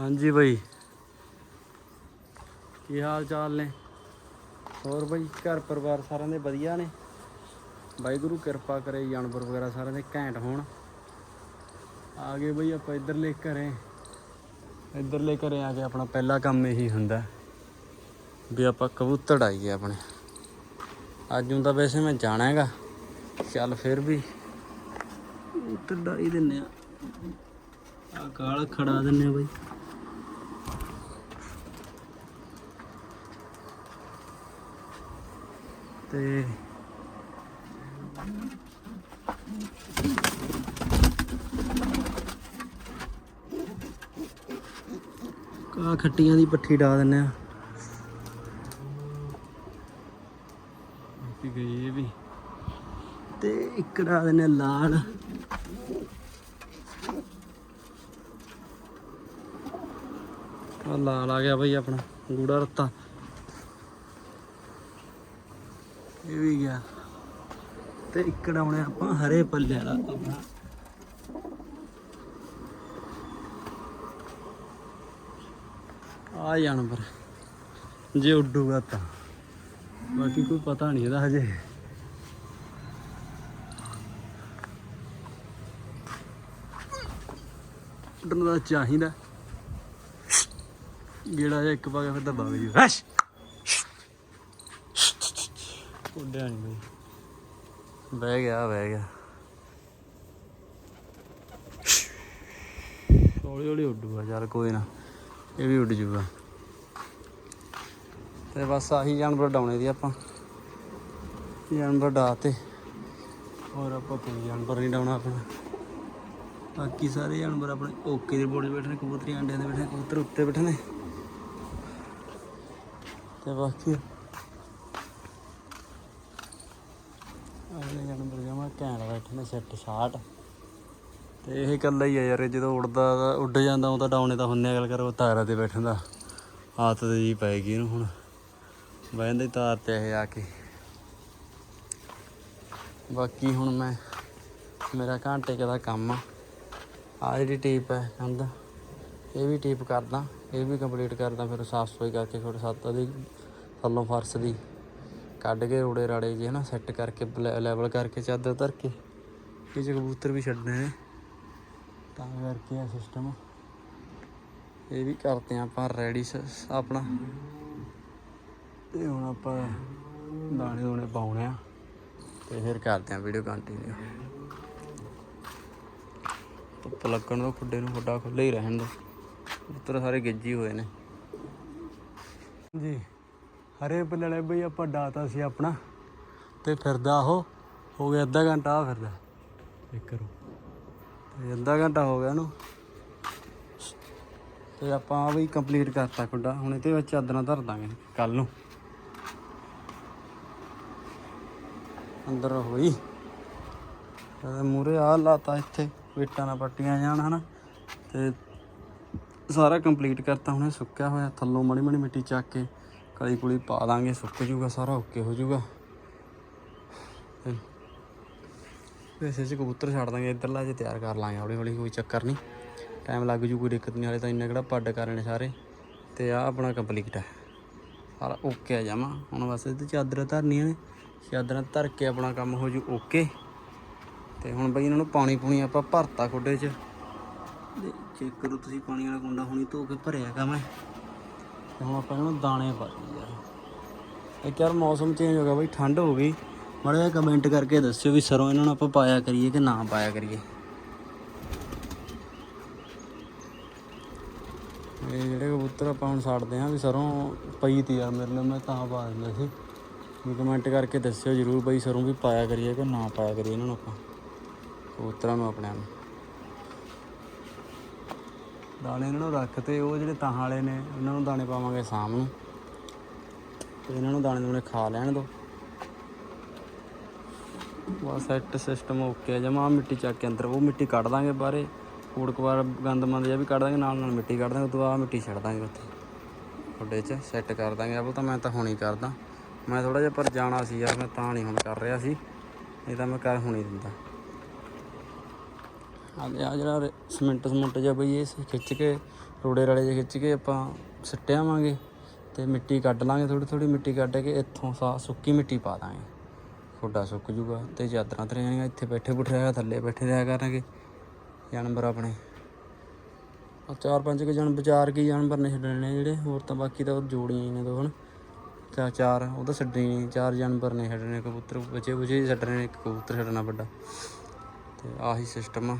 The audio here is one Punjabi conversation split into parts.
ਹਾਂਜੀ ਬਾਈ। ਕੀ ਹਾਲ ਚਾਲ ਨੇ? ਹੋਰ ਬਾਈ ਘਰ ਪਰਿਵਾਰ ਸਾਰਿਆਂ ਦੇ ਵਧੀਆ ਨੇ? ਵਾਹਿਗੁਰੂ ਕਿਰਪਾ ਕਰੇ ਜਾਨਵਰ ਵਗੈਰਾ ਸਾਰਿਆਂ ਦੇ ਘੈਂਟ ਹੋਣ। ਆ ਗਏ ਬਈ ਆਪਾਂ ਇੱਧਰਲੇ ਘਰੇ। ਇੱਧਰਲੇ ਘਰੇ ਆ ਕੇ ਆਪਣਾ ਪਹਿਲਾ ਕੰਮ ਇਹੀ ਹੁੰਦਾ ਵੀ ਆਪਾਂ ਕਬੂਤਰ ਆਈਏ ਆਪਣੇ। ਅੱਜ ਹੁੰਦਾ ਵੈਸੇ ਮੈਂ ਜਾਣਾ ਹੈਗਾ। ਚੱਲ ਫਿਰ ਵੀ। ਕਬੂਤਰ ਡਾਈ ਦਿੰਨੇ ਆ। ਆ ਕਾਲ ਖੜਾ ਦਿੰਨੇ ਆ ਬਈ। ਤੇ ਕਾ ਖੱਟੀਆਂ ਦੀ ਪੱਠੀ ਡਾ ਦਿੰਨੇ ਆ। ਇੱਕ ਗਈ ਇਹ ਵੀ? ਤੇ ਇੱਕ ਡਾ ਦਿੰਨੇ ਲਾਲ। ਆ ਲਾਲ ਆ ਗਿਆ ਬਈ ਆਪਣਾ ਗੂੜਾ ਰੱਤਾ। ਇਹ ਵੀ ਗਿਆ। ਤੇ ਇੱਕ ਡਾਉਣੇ ਆਪਾਂ ਹਰੇ ਪੱਲੇ ਵਾਲਾ ਆਪਣਾ। ਆ ਜਾਨਵਰ, ਜੇ ਉੱਡੂਗਾ ਤਾਂ। ਬਾਕੀ ਕੋਈ ਪਤਾ ਨਹੀਂ ਇਹਦਾ ਹਜੇ। ਉੱਡਣ ਦਾ ਚਾਹੀਦਾ। ਜਿਹੜਾ ਜਿਹਾ ਇੱਕ ਪਾ ਕੇ ਫਿਰ ਤਾਂ ਵਗ ਹਸ਼! ਉੱਡਿਆ ਨਹੀਂ ਬਈ। ਬਹਿ ਗਿਆ ਬਹਿ ਗਿਆ। ਹੌਲੀ ਹੌਲੀ ਉੱਡੂਗਾ ਯਾਰ ਕੋਈ ਨਾ, ਇਹ ਵੀ ਉੱਡ ਜੂਗਾ। ਤੇ ਬਸ ਆਹੀ ਜਾਨਵਰ ਡਾਉਣੇ ਦੀ ਆਪਾਂ। ਜਾਨਵਰ ਡਾ ਤੇ ਹੋਰ ਆਪਾਂ ਕੋਈ ਜਾਨਵਰ ਨਹੀਂ ਡਾਉਣਾ ਆਪਣਾ। ਬਾਕੀ ਸਾਰੇ ਜਾਨਵਰ ਆਪਣੇ ਓਕੇ ਦੇ ਬੋਰਡ ਬੈਠੇ ਨੇ, ਕਬੂਤਰੀ ਆਂਡਿਆਂ ਦੇ ਬੈਠੇ ਕਬੂਤਰ ਉੱਤੇ ਬੈਠੇ ਨੇ। ਤੇ ਬਾਕੀ ਅਗਲੇ ਜਾਨਵਰ ਜਮਾ ਘੈਂਟ ਬੈਠੇ ਨੇ, ਸੈੱਟ ਸ਼ਾਟ। ਤੇ ਇਹ ਇਕੱਲਾ ਹੀ ਆ ਯਾਰ, ਇਹ ਜਦੋਂ ਉੱਡਦਾ ਤਾਂ- ਉੱਡ ਜਾਂਦਾ, ਉਹ ਤਾਂ ਡਾਉਣੇ ਤਾਂ ਹੁੰਨੇ ਗੱਲ ਕਰੋ ਤਾਰਾਂ ਤੇ ਬੈਠਣ ਦਾ ਆਦਤ ਜੀ ਪਏਗੀ ਇਹਨੂੰ ਹੁਣ। ਬਹਿੰਦੇ ਤਾਰ ਤੇ ਇਹ ਆ ਕੇ। ਬਾਕੀ ਹੁਣ ਮੈਂ, ਮੇਰਾ ਘੰਟੇ ਕੁ ਦਾ ਕੰਮ ਆ। ਆ ਜਿਹੜੀ ਟੇਪ ਹੈ ਕੰਧ, ਇਹ ਵੀ ਟੇਪ ਕਰਦਾ, ਇਹ ਵੀ ਕੰਪਲੀਟ ਕਰਦਾ, ਫਿਰ ਸਾਫ਼ ਸਫ਼ਾਈ ਕਰਕੇ ਥੋੜੇ ਸੱਤ ਦੀ, ਥੱਲੋਂ ਫਰਸ਼ ਦੀ। ਕੱਢ ਕੇ ਰੋੜੇ ਰਾੜੇ ਜੇ ਨਾ ਸੈੱਟ ਕਰਕੇ ਲੈਵਲ ਕਰਕੇ ਚਾਦਰ ਧਰ ਕੇ ਇਹ 'ਚ ਕਬੂਤਰ ਵੀ ਛੱਡਣੇ ਨੇ ਤਾਂ ਕਰਕੇ ਆ ਸਿਸਟਮ ਇਹ ਵੀ ਕਰਦੇ ਆ ਆਪਾਂ ਰੈਡੀ ਆਪਣਾ। ਤੇ ਹੁਣ ਆਪਾਂ ਦਾਣੇ ਦੋਣੇ ਪਾਉਣੇ ਆ। ਤੇ ਫਿਰ ਕਰਦੇ ਆ ਵੀਡੀਓ ਕੰਟੀਨਿਊ ਧੁੱਪ ਲੱਗਣ ਤੋਂ ਖੁੱਡੇ ਨੂੰ ਖੁੱਡਾ ਖੁੱਲ੍ਹਾ ਹੀ ਰਹਿਣ ਦੋ। ਕਬੂਤਰ ਸਾਰੇ ਗਿੱਜੀ ਹੋਏ ਨੇ। ਜੀ ਹਰੇ ਪੱਲੇ ਬਈ, ਆਪਾਂ ਡਾਤਾ ਸੀ ਆਪਣਾ। ਤੇ ਫਿਰਦਾ ਉਹ, ਹੋ ਗਿਆ ਅੱਧਾ ਘੰਟਾ ਆ ਫਿਰਦਾ। ਚੈੱਕ ਕਰੋ ਤੇ ਅੱਧਾ ਘੰਟਾ ਹੋ ਗਿਆ ਉਹਨੂੰ। ਤੇ ਆਪਾਂ ਆ ਵੀ ਕੰਪਲੀਟ ਕਰਤਾ ਖੁੱਡਾ। ਹੁਣ ਇਹਦੇ ਵਿੱਚ ਚਾਦਰਾਂ ਧਰ ਦਾਂਗੇ ਕੱਲ ਨੂੰ। ਅੰਦਰ ਹੋਈ ਤੇ ਮੂਰੇ ਆ ਲਾਤਾ ਇੱਥੇ, ਵਿਟਾਂ ਨਾਲ ਪੱਟੀਆਂ ਜਾਣ, ਹਨਾ। ਤੇ ਸਾਰਾ ਕੰਪਲੀਟ ਕਰਤਾ, ਹੁਣੇ ਸੁੱਕਿਆ ਹੋਇਆ, ਥੱਲੋਂ ਮੜੀ ਮਣੀ ਮਿੱਟੀ ਚੱਕ ਕੇ। ਕਲੀ ਕੁਲੀ ਪਾ ਦਾਂਗੇ, ਸੁੱਕ ਜੂਗਾ ਸਾਰਾ ਓਕੇ ਹੋ ਜੂਗਾ। ਵੈਸੇ ਚ ਕਬੂਤਰ ਛੱਡ ਦਾਂਗੇ, ਇੱਧਰਲਾ ਜੇ ਤਿਆਰ ਕਰ ਲਾਂਗੇ, ਹੌਲੀ ਹੌਲੀ, ਕੋਈ ਚੱਕਰ ਨਹੀਂ। ਟਾਈਮ ਲੱਗ ਜੂ, ਕੋਈ ਦਿੱਕਤ ਨਹੀਂ, ਹਾਲੇ ਤਾਂ ਇੰਨਾ ਕਿਹੜਾ ਪੱਡ ਕਰ ਨੇ ਸਾਰੇ। ਤੇ ਆ ਆਪਣਾ ਕੰਪਲੀਟ ਹੈ। ਸਾਰਾ ਓਕੇ ਆ ਜਾਵਾਂ। ਹੁਣ ਬਸ ਇਹਦੇ ਚਾਦਰਾਂ ਧਰਨੀਆਂ ਨੇ। ਚਾਦਰਾਂ ਧਰ ਕੇ ਆਪਣਾ ਕੰਮ ਹੋ ਜੂ ਓਕੇ ਤੇ ਹੁਣ ਬਈ ਇਹਨਾਂ ਨੂੰ ਪਾਣੀ ਪੂਣੀ ਆਪਾਂ ਭਰਤਾ ਖੁੱਡੇ 'ਚ। ਚੈੱਕ ਕਰੋ ਤੁਸੀਂ ਪਾਣੀ ਵਾਲਾ ਕੁੰਡਾ ਹੁਣੀ ਧੋ ਕੇ ਭਰਿਆ ਗਾ ਮੈਂ। ਤੇ ਹੁਣ ਆਪਾਂ ਇਹਨਾਂ ਨੂੰ ਦਾਣੇ ਪਾ ਦਈਏ ਯਾਰ। ਇੱਕ ਯਾਰ ਮੌਸਮ ਚੇਂਜ ਹੋ ਗਿਆ ਬਈ, ਠੰਡ ਹੋ ਗਈ। ਮਾੜਾ ਜਿਹਾ ਕਮੈਂਟ ਕਰਕੇ ਦੱਸਿਓ ਵੀ ਸਰੋਂ ਇਹਨਾਂ ਨੂੰ ਆਪਾਂ ਪਾਇਆ ਕਰੀਏ ਕਿ ਨਾ ਪਾਇਆ ਕਰੀਏ। ਇਹ ਜਿਹੜੇ ਕਬੂਤਰ ਆਪਾਂ ਹੁਣ ਛੱਡਦੇ ਆਂ ਵੀ ਸਰੋਂ ਪਈ ਤੀ ਯਾਰ ਮੇਰੇ ਨਾਲ ਮੈਂ ਤਾਂ ਪਾ ਦਿੰਦਾ ਸੀ। ਵੀ ਕਮੈਂਟ ਕਰਕੇ ਦੱਸਿਓ ਜਰੂਰ ਬਈ ਸਰੋਂ ਵੀ ਪਾਇਆ ਕਰੀਏ ਕਿ ਨਾ ਪਾਇਆ ਕਰੀਏ ਇਹਨਾਂ ਨੂੰ ਆਪਾਂ। ਕਬੂਤਰਾਂ ਨੂੰ ਆਪਣਿਆਂ ਨੂੰ। ਦਾਣੇ ਇਹਨਾਂ ਨੂੰ ਰੱਖ ਤੇ ਉਹ ਜਿਹੜੇ ਤਾਂ ਵਾਲੇ ਨੇ ਉਹਨਾਂ ਨੂੰ ਦਾਣੇ ਪਾਵਾਂਗੇ ਸ਼ਾਮ ਨੂੰ। ਤੇ ਇਹਨਾਂ ਨੂੰ ਦਾਣੇ ਦੂਣੇ ਖਾ ਲੈਣ ਦੋ। ਬਸ ਸੈੱਟ ਸਿਸਟਮ ਓਕੇ ਜਮਾ ਮਿੱਟੀ ਚੱਕ ਕੇ ਅੰਦਰ, ਉਹ ਮਿੱਟੀ ਕੱਢ ਦਾਂਗੇ ਬਾਹਰੇ। ਕੂੜ ਕਵਾਰ ਗੰਦ ਮੰਦ ਜਿਹਾ ਵੀ ਕੱਢ ਦਾਂਗੇ, ਨਾਲ ਨਾਲ ਮਿੱਟੀ ਕੱਢ ਦਾਂਗੇ ਉਦੋਂ ਬਾਅਦ ਮਿੱਟੀ ਛੱਡ ਦਾਂਗੇ ਉੱਥੇ। ਖੁੱਡੇ 'ਚ ਸੈੱਟ ਕਰ ਦਾਂਗੇ। ਆਪ ਤਾਂ ਮੈਂ ਤਾਂ ਹੁਣੀ ਕਰਦਾ। ਮੈਂ ਥੋੜਾ ਜਿਹਾ ਪਰ ਜਾਣਾ ਸੀ ਯਾਰ ਮੈਂ ਤਾਂ ਨਹੀਂ ਹੁਣ ਕਰ ਰਿਹਾ ਸੀ। ਨਹੀਂ ਤਾਂ ਮੈਂ ਕਰ ਹੁਣੀ ਦਿੰਦਾ। ਆ ਆ ਜਿਹੜਾ ਰੇ- ਸਮੁੰਟ ਜਿਹਾ ਬਈ, ਇਹ ਖਿੱਚ ਕੇ, ਰੋੜੇ ਰਲੇ ਜਿਹੇ ਖਿੱਚ ਕੇ ਆਪਾਂ ਸਿੱਟਿਆਵਾਂਗੇ ਤੇ ਮਿੱਟੀ ਕੱਢ ਲਾਂਗੇ ਥੋੜੀ ਥੋੜੀ ਮਿੱਟੀ ਕੱਢ ਕੇ ਇੱਥੋਂ ਸਾ ਸੁੱਕੀ ਮਿੱਟੀ ਪਾ ਦਾਂਗੇ। ਖੁੱਡਾ ਸੁੱਕ ਜੂਗਾ। ਤੇ ਚਾਦਰਾਂ ਤੇ ਜਾਣੀਆਂ ਇੱਥੇ ਬੈਠੇ ਬੁੱਠੇ ਰਿਹਾ, ਥੱਲੇ ਬੈਠੇ ਰਿਹਾ ਕਰਾਂਗੇ ਜਾਨਵਰ ਆਪਣੇ। ਆ ਚਾਰ ਪੰਜ ਕੇ ਜਣ ਵਿਚਾਰ ਕੇ ਜਾਨਵਰ ਨੇ ਛੱਡਣੇ ਜਿਹੜੇ, ਹੋਰ ਤਾਂ ਬਾਕੀ ਤਾਂ ਉਹ ਜੋੜੀਆਂ ਹੀ ਨੇ ਦੋ ਹਨ। ਚਾਰ ਚਾਰ, ਉਹ ਤਾਂ ਛੱਡਣੀ ਨਹੀਂ ਚਾਰ ਜਾਨਵਰ ਨੇ ਛੱਡਣੇ ਕਬੂਤਰ ਬਚੇ ਬੁਝੇ ਹੀ ਛੱਡਣੇ ਨੇ, ਇੱਕ ਕਬੂਤਰ ਛੱਡਣਾ ਵੱਡਾ। ਤੇ ਆਹੀ ਸਿਸਟਮ ਆ।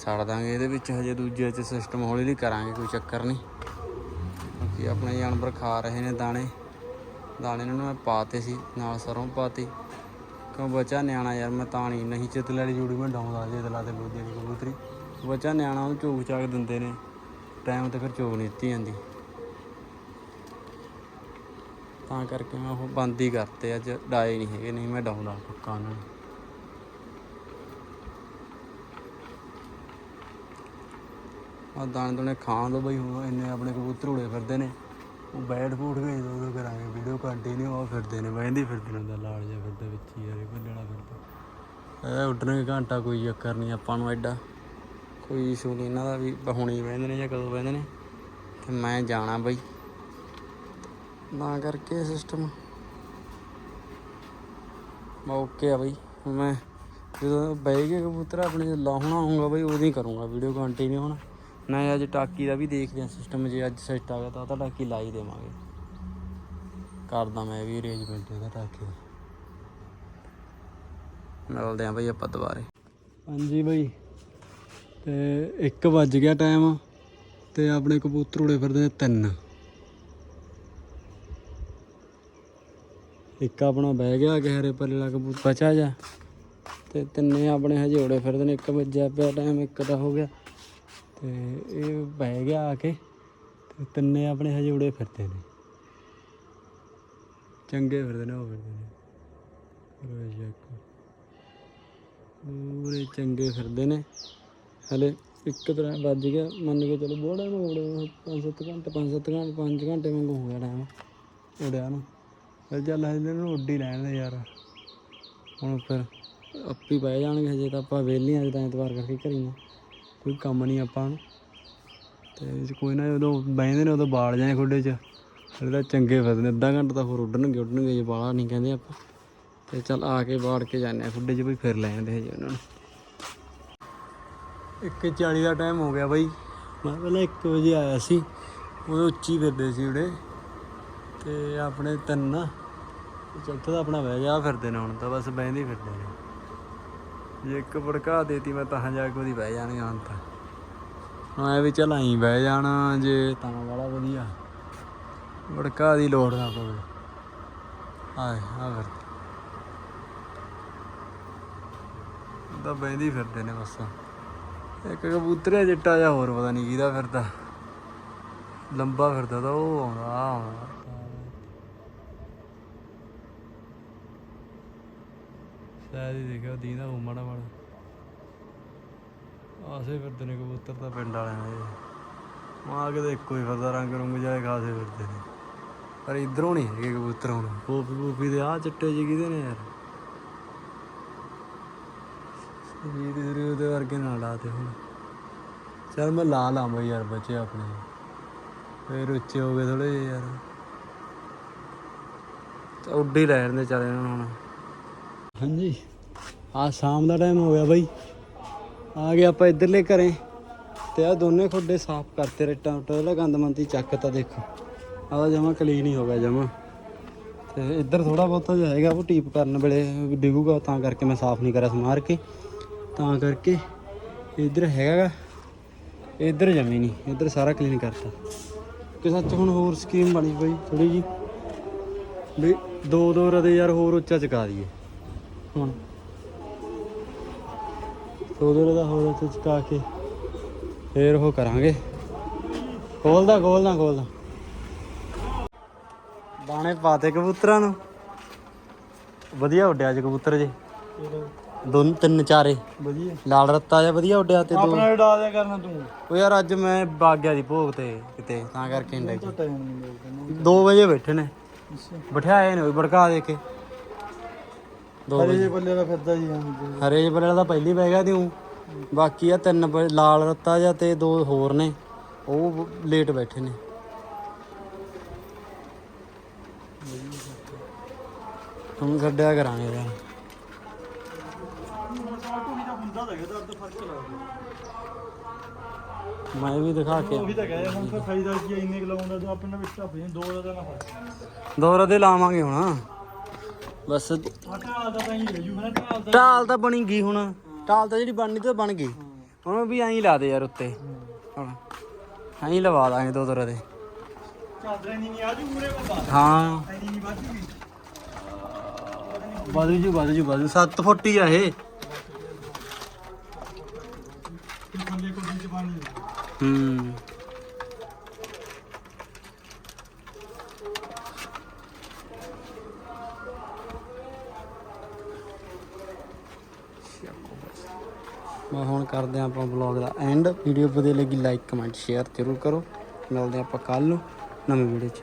ਛੱਡ ਦਾਂਗੇ। ਇਹਦੇ ਵਿੱਚ ਹਜੇ ਦੂਜੇ ਚ ਸਿਸਟਮ ਹੌਲੀ ਹੌਲੀ ਕਰਾਂਗੇ, ਕੋਈ ਚੱਕਰ ਨਹੀਂ। ਕਿਉਂਕਿ ਆਪਣੇ ਜਾਨਵਰ ਖਾ ਰਹੇ ਨੇ ਦਾਣੇ। ਦਾਣੇ ਇਹਨਾਂ ਨੂੰ ਮੈਂ ਪਾਤੇ ਸੀ, ਨਾਲ ਸਰੋਂ ਪਾਤੀ। ਕਿਉਂ ਬੱਚਾ ਨਿਆਣਾ ਯਾਰ, ਮੈਂ ਤਾਂ ਨਹੀਂ ਨਹੀਂ ਚਿੱਤ ਵਾਲੀ ਜੋੜੀ, ਮੈਂ ਡਾਉਂਦਾ ਜੇ ਦਲਾ ਤੇ ਲੋਦੀ ਦੀ ਕਬੂਤਰੀ। ਬੱਚਾ ਨਿਆਣਾ, ਉਹਨੂੰ ਚੋਗ ਚਾਗ ਦਿੰਦੇ ਨੇ। ਟਾਈਮ ਤੇ ਫਿਰ ਚੋਗ ਨਹੀਂ ਦਿੱਤੀ ਜਾਂਦੀ। ਤਾਂ ਕਰਕੇ ਮੈਂ ਉਹ ਬੰਦ ਹੀ ਕਰਤੇ, ਅੱਜ ਡਾਏ ਨਹੀਂ ਹੈਗੇ, ਨਹੀਂ ਮੈਂ ਡਾਉਂਦਾ ਪੱਕਾ ਉਹਨਾਂ ਨੂੰ। ਆ ਦਾਣੇ ਦੁਣੇ ਖਾਣ ਦੋ ਬਈ ਹੁਣ ਇੰਨੇ ਆਪਣੇ ਕਬੂਤਰ ਉੜੇ ਫਿਰਦੇ ਨੇ। ਉਹ ਬੈਠ ਫੂਟ ਗਏ ਦੋ ਦੋ ਕਰਾਂਗੇ ਵੀਡੀਓ ਕੰਟੀਨਿਊ ਆ ਫਿਰਦੇ ਨੇ ਬਹਿੰਦੀ ਫਿਰਦੇ ਨੇ ਉਹਦਾ ਲਾਲ ਜਿਹਾ ਫਿਰਦਾ ਵਿੱਚ ਹੀ, ਯਾਰ ਇਹ ਭੱਜਣਾ ਫਿਰਦਾ। ਇਹ ਉੱਡਣੇ ਘੰਟਾ ਕੋਈ ਚੱਕਰ ਨਹੀਂ ਆਪਾਂ ਨੂੰ ਐਡਾ। ਕੋਈ ਇਸ਼ੂ ਨਹੀਂ ਇਹਨਾਂ ਦਾ ਵੀ ਹੁਣੀ ਬਹਿੰਦੇ ਨੇ ਜਾਂ ਕਦੋਂ ਬਹਿੰਦੇ ਨੇ। ਤੇ ਮੈਂ ਜਾਣਾ ਬਈ। ਨਾ ਕਰਕੇ ਸਿਸਟਮ ਓਕੇ ਆ ਬਈ। ਹੁਣ ਮੈਂ ਜਦੋਂ ਬਹਿ ਕੇ ਕਬੂਤਰ ਆਪਣੇ ਜੇ ਲਾਉਣਾ ਹੋਊਗਾ ਬਈ ਉਹਦੀ ਕਰੂੰਗਾ ਵੀਡੀਓ ਕੰਟੀਨਿਊ ਹੁਣ। ਨਾ ਅੱਜ ਟਾਕੀ ਦਾ ਵੀ ਦੇਖਦੇ ਆ ਸਿਸਟਮ ਜੇ ਅੱਜ ਸੈੱਟ ਆ ਗਿਆ ਤਾਂ ਉਹ ਤਾਂ ਟਾਕੀ ਲਾ ਹੀ ਦੇਵਾਂਗੇ। ਕਰਦਾ ਮੈਂ ਵੀ ਅਰੇਂਜਮੈਂਟ ਇਹਦਾ ਟਾਕੀ ਦਾ। ਮਿਲਦੇ ਆ ਬਈ ਆਪਾਂ ਦੁਬਾਰੇ। ਹਾਂਜੀ ਬਈ, ਤੇ 1 ਵੱਜ ਗਿਆ ਟਾਈਮ ਤੇ ਆਪਣੇ ਕਬੂਤਰ ਉੜੇ ਫਿਰਦੇ ਨੇ ਤਿੰਨ। ਇੱਕ ਆਪਣਾ ਬਹਿ ਗਿਆ ਗਹਿਰੇ ਹਰੇ ਪੱਲੇ ਵਾਲਾ ਕਬੂਤਰ ਬਚਾ ਜਾ, ਤੇ ਤਿੰਨੇ ਆਪਣੇ ਹਜੇ ਉੜੇ ਫਿਰਦੇ ਨੇ 1 ਵਜੇ ਪਿਆ ਟਾਈਮ ਇੱਕ ਦਾ ਹੋ ਗਿਆ। ਤੇ ਇਹ ਬਹਿ ਗਿਆ ਆ ਕੇ ਤੇ ਤਿੰਨੇ ਆਪਣੇ ਹਜੇ ਉੜੇ ਫਿਰਦੇ ਨੇ। ਚੰਗੇ ਫਿਰਦੇ ਨੇ, ਉਹ ਫਿਰਦੇ ਨੇ। ਰੋਜ਼ ਪੂਰੇ ਚੰਗੇ ਫਿਰਦੇ ਨੇ। ਹਲੇ ਇੱਕ ਤਰ੍ਹਾਂ ਵੱਜ ਗਿਆ, ਮੰਨ ਕੇ ਚਲੋ ਬੋੜਾ ਨੂੰ ਉੜੇ 5-7 ਘੰਟੇ 5-7 ਘੰਟੇ 5 ਘੰਟੇ ਵਾਂਗੂ ਹੋ ਗਿਆ ਟਾਈਮ ਉੜਿਆ ਨੂੰ। ਫਿਰ ਚੱਲ, ਹਜੇ ਨੂੰ ਉੱਡੀ ਲੈਣ ਦੇ ਯਾਰ। ਹੁਣ ਫਿਰ ਆਪੀ ਬਹਿ ਜਾਣਗੇ, ਹਜੇ ਤਾਂ ਆਪਾਂ ਵਿਹਲੇ ਹਾਂ ਤਾਂ ਐਤਵਾਰ ਕਰਕੇ ਘਰੀ ਕੋਈ ਕੰਮ ਨਹੀਂ ਆਪਾਂ ਨੂੰ। ਤੇ ਕੋਈ ਨਾ ਜਦੋਂ ਬਹਿੰਦੇ ਨੇ ਉਦੋਂ ਬਾਲ ਜਾਏ ਖੁੱਡੇ 'ਚ। ਹਲੇ ਚੰਗੇ ਫਿਰਦੇ ਨੇ। ਅੱਧਾ ਘੰਟਾ ਤਾਂ ਹੋਰ ਉੱਡਣਗੇ ਉੱਡਣਗੇ ਜੇ ਬਾਲਾ ਨਹੀਂ ਕਹਿੰਦੇ ਆਪਾਂ। ਤੇ ਚੱਲ ਆ ਕੇ ਬਾੜ ਕੇ ਜਾਂਦੇ ਆ ਖੁੱਡੇ 'ਚ ਵੀ ਫਿਰ ਲੈ ਜਾਂਦੇ ਹਜੇ ਉਹਨਾਂ ਨੂੰ। 1:40 ਦਾ ਟਾਈਮ ਹੋ ਗਿਆ ਬਾਈ। ਮੈਂ ਪਹਿਲਾਂ 1 ਵਜੇ ਆਇਆ ਸੀ। ਉਹ ਉੱਚੀ ਫਿਰਦੇ ਸੀ ਉੜੇ ਤੇ ਆਪਣੇ ਤਿੰਨ ਨਾ ਤੇ ਚੌਥਾ ਤਾਂ ਆਪਣਾ ਬਹਿ ਗਿਆ ਫਿਰਦੇ ਨੇ ਹੁਣ ਤਾਂ ਬਸ ਬਹਿੰਦੇ ਹੀ ਫਿਰਦੇ ਨੇ। ਜੇ ਇੱਕ ਭੜਕਾ ਦੇਤੀ, ਮੈਂ ਤਾਂ ਜਾ ਕੇ ਉਹਦੀ ਬਹਿ ਜਾਣਗੇ ਹੁਣ ਤਾਂ। ਹੁਣ ਐ ਵੀ ਚੱਲ ਆਈ ਬਹਿ ਜਾਣਾ ਜੇ ਤਾਂ ਵਾਲਾ ਵਧੀਆ। ਭੜਕਾ ਦੀ ਲੋੜ ਨਾ ਪਵੇ। ਆਏ, ਆ ਫਿਰ। ਤਾਂ ਬਹਿੰਦੇ ਫਿਰਦੇ ਨੇ ਬਸ। ਇੱਕ ਕਬੂਤਰ ਹੈ ਚਿੱਟਾ ਜਿਹਾ ਹੋਰ ਪਤਾ ਨਹੀਂ ਕਿਹਦਾ ਫਿਰਦਾ। ਲੰਬਾ ਫਿਰਦਾ ਤਾਂ ਉਹ ਆਉਂਦਾ ਆਹ ਆਉਂਦਾ। ਸ਼ਾਇਦ ਹੀ ਦੇਖਿਆ ਉਹ ਮਾੜਾ ਮਾੜਾ। ਆਸੇ ਫਿਰਦੇ ਨੇ ਕਬੂਤਰ ਤਾਂ ਪਿੰਡ ਵਾਲਿਆਂ ਦੇ। ਮਾਂ ਕਿਤੇ ਇੱਕੋ ਹੀ ਫਿਰਦਾ, ਰੰਗ ਰੁੰਗ ਜਾਏ ਖਾਸੇ ਫਿਰਦੇ ਨੇ। ਪਰ ਇਧਰੋਂ ਨਹੀਂ ਹੈਗੇ ਕਬੂਤਰ ਹੁਣ। ਪੋਪੀ ਪੋਪੀ ਦੇ ਆ ਚਿੱਟੇ ਜਿਹੇ ਕਿਹਦੇ ਨੇ ਯਾਰ? ਜੀ ਦੇ ਰੇ ਉਹਦੇ ਵਰਗੇ ਨਾ ਲਾ ਤੇ ਹੁਣ। ਚਲ ਮੈਂ ਲਾ ਲਾਂਗਾ ਯਾਰ ਬੱਚੇ ਆਪਣੇ। ਫੇਰ ਉੱਚੇ ਹੋ ਗਏ ਥੋੜੇ ਜਿਹੇ ਯਾਰ। ਤਾਂ ਉੱਡੇ ਹੀ ਲੈ ਜਾਂਦੇ ਚੱਲ ਇਹਨਾਂ ਨੂੰ ਹੁਣ। ਹਾਂਜੀ। ਆ ਸ਼ਾਮ ਦਾ ਟਾਈਮ ਹੋ ਗਿਆ ਬਾਈ। ਆ ਗਏ ਆਪਾਂ ਇਧਰਲੇ ਘਰੇ। ਤੇ ਆ ਦੋਨੇ ਖੋਡੇ ਸਾਫ਼ ਕਰਤੇ ਰੇਟਾਂ ਉੱਟਾ ਜਿਹੜਾ ਗੰਦ ਮੰਦੀ ਚੱਕ ਤਾਂ ਦੇਖੋ। ਆਹ ਜਮਾ ਕਲੀਨ ਹੀ ਹੋ ਗਿਆ ਜਮਾ। ਤੇ ਇੱਧਰ ਥੋੜਾ ਬਹੁਤਾ ਜਾਏਗਾ ਹੈਗਾ ਉਹ ਟੀਪ ਕਰਨ ਵੇਲੇ ਡਿੱਗੂਗਾ, ਤਾਂ ਕਰਕੇ ਮੈਂ ਸਾਫ਼ ਨਹੀਂ ਕਰਿਆ ਸਮਾਰ ਕੇ। ਤਾਂ ਕਰਕੇ ਇੱਧਰ ਹੈਗਾ। ਇੱਧਰ ਜਮੀ ਨਹੀਂ। ਇੱਧਰ ਸਾਰਾ ਕਲੀਨ ਕਰਤਾ। ਕਿ ਸੱਚ ਹੁਣ ਹੋਰ ਸਕੀਮ ਬਣੀ ਬਈ ਥੋੜੀ ਜੀ ਵੀ ਦੋ ਦੋ ਰਦੇ ਯਾਰ ਹੋਰ ਉੱਚਾ ਚਕਾ ਦਈਏ। ਹੁਣ। ਦੋ ਹੋਰ ਉੱਚਾ ਚਕਾ ਕੇ ਫੇਰ ਉਹ ਕਰਾਂਗੇ। ਖੋਲਦਾ ਖੋਲਦਾ ਖੋਲਦਾ। ਦਾਣੇ ਪਾਤੇ ਕਬੂਤਰਾਂ ਨੂੰ। ਵਧੀਆ ਉੱਡਿਆ ਅੱਜ ਕਬੂਤਰ ਜੇ। ਦੋਨ ਤਿੰਨ ਚਾਰੇ ਵਧੀਆ। ਲਾਲ ਰੱਤਾ ਜਿਹਾ ਵਧੀਆ ਉੱਡਿਆ ਤੇ ਦੋ। ਆਪਣਾ ਡਾ ਦਿਆ ਕਰਨਾ ਤੂੰ। ਉਹ ਯਾਰ ਅੱਜ ਮੈਂ ਬਾਗ ਗਿਆ ਦੀ ਭੋਗ ਤੇ ਕਿਤੇ ਤਾਂ ਕਰਕੇ ਨਹੀਂ ਲੱਗੀ ਟਾਈਮ ਨਹੀਂ ਮਿਲਦਾ। 2 ਵਜੇ ਬੈਠੇ ਨੇ। ਬਿਠਾਏ ਨੇ ਬੜਕਾ ਦੇ ਕੇ। ਦੋ ਹਰੇ ਜੇ ਬੱਲੇ ਦਾ ਫਿਰਦਾ ਜੀ ਹਾਂ ਹਰੇ ਜਿਹੇ ਬੱਲੇ ਦਾ ਪਹਿਲੀ ਬਹਿ ਗਿਆ ਤੂੰ ਬਾਕੀ ਆ ਤਿੰਨ ਲਾਲ ਰੱਤਾ ਜਾਂ ਤੇ ਦੋ ਹੋਰ ਨੇ। ਉਹ ਲੇਟ ਬੈਠੇ ਨੇ। ਹੁਣ ਛੱਡਿਆ ਕਰਾਂਗੇ ਯਾਰ ਮੈਂ ਵੀ ਦਿਖਾ ਕੇ ਉਹੀ ਤਾਂ ਕਹੇ ਹੁਣ ਤਾਂ ਫਾਇਦਾ ਕੀ ਇੰਨੇ ਲਾਉਂਦਾ ਤਾਂ ਆਪਣੇ ਵਿੱਚ ਤਾਂ ਫੇਰ ਦੋ ਦਾ ਤਾਂ ਨਾ ਦੌਰਾ ਦੇ ਲਾਵਾਂਗੇ ਹੁਣ। ਬਸ ਆਟਾ ਦਾ ਤਾਂ ਹੀ ਲੈ ਜੂ ਮੈਂ ਢਾਲ ਦਾ ਟਾਲ ਤਾਂ ਬਣੀ ਗਈ ਹੁਣ। ਟਾਲ ਤਾਂ ਜਿਹੜੀ ਬਣਨੀ ਤੇ ਬਣ ਗਈ। ਹੁਣ ਵੀ ਐਂ ਹੀ ਲਾ ਦੇ ਯਾਰ ਉੱਤੇ। ਹੁਣ ਐਂ ਹੀ ਲਵਾ ਦਾਂਗੇ ਦੋ ਦੌਰਾ ਦੇ। ਚਾਦਰਾਂ ਨਹੀਂ ਨਹੀਂ ਆ ਜੂ ਮੂਰੇ ਬਾਬਾ। ਹਾਂ। ਐਨੀ ਨਹੀਂ ਵਾਜੂਗੀ ਬਾਦੂ ਜੀ ਬਾਦੂ ਜੀ ਬਾਦੂ 7 ਫੁੱਟ ਹੀ ਆ ਇਹ। ਥੱਲੇ ਕੋਈ ਹੂੰ। ਹੁਣ ਕਰਦੇ ਹਾਂ ਆਪਾਂ ਵਲੌਗ ਦਾ ਐਂਡ ਵੀਡੀਓ ਵਧੀਆ ਲੱਗੀ ਲਾਈਕ ਕਮੈਂਟ ਸ਼ੇਅਰ ਜ਼ਰੂਰ ਕਰੋ। ਮਿਲਦੇ ਹਾਂ ਆਪਾਂ ਕੱਲ ਨੂੰ ਨਵੀਂ ਵੀਡੀਓ 'ਚ।